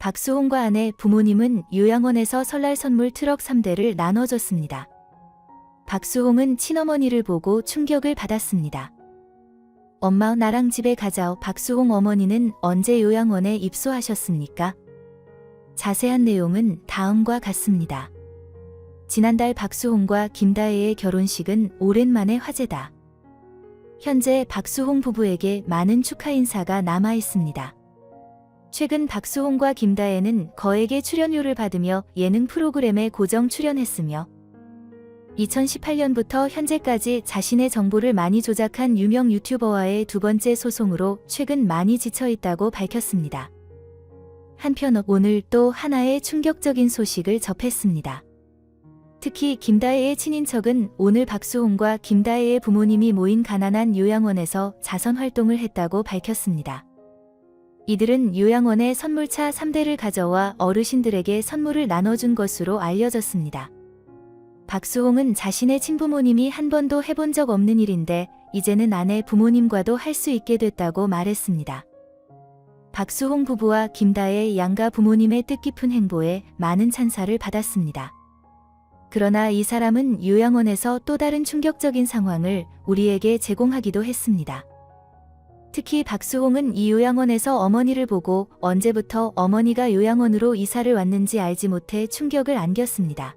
박수홍과 아내 부모님은 요양원에서 설날 선물 트럭 3대를 나눠줬습니다. 박수홍은 친어머니를 보고 충격을 받았습니다. 엄마 나랑 집에 가자오 박수홍 어머니는 언제 요양원에 입소하셨습니까? 자세한 내용은 다음과 같습니다. 지난달 박수홍과 김다혜의 결혼식은 오랜만에 화제다. 현재 박수홍 부부에게 많은 축하 인사가 남아 있습니다. 최근 박수홍과 김다혜는 거액의 출연료를 받으며 예능 프로그램에 고정 출연했으며 2018년부터 현재까지 자신의 정보를 많이 조작한 유명 유튜버와의 두 번째 소송으로 최근 많이 지쳐 있다고 밝혔습니다. 한편 오늘 또 하나의 충격적인 소식을 접했습니다. 특히 김다혜의 친인척은 오늘 박수홍과 김다혜의 부모님이 모인 가난한 요양원에서 자선 활동을 했다고 밝혔습니다. 이들은 요양원에 선물차 3대를 가져와 어르신들에게 선물을 나눠준 것으로 알려졌습니다. 박수홍은 자신의 친부모님이 한 번도 해본 적 없는 일인데 이제는 아내 부모님과도 할 수 있게 됐다고 말했습니다. 박수홍 부부와 김다혜 양가 부모님의 뜻깊은 행보에 많은 찬사를 받았습니다. 그러나 이 사람은 요양원에서 또 다른 충격적인 상황을 우리에게 제공하기도 했습니다. 특히 박수홍은 이 요양원에서 어머니를 보고 언제부터 어머니가 요양원으로 이사를 왔는지 알지 못해 충격을 안겼습니다.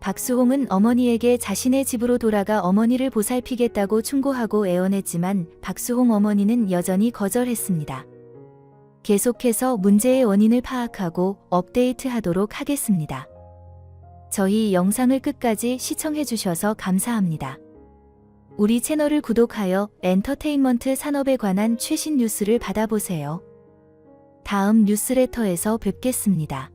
박수홍은 어머니에게 자신의 집으로 돌아가 어머니를 보살피겠다고 충고하고 애원했지만 박수홍 어머니는 여전히 거절했습니다. 계속해서 문제의 원인을 파악하고 업데이트 하도록 하겠습니다. 저희 영상을 끝까지 시청해주셔서 감사합니다. 우리 채널을 구독하여 엔터테인먼트 산업에 관한 최신 뉴스를 받아보세요. 다음 뉴스레터에서 뵙겠습니다.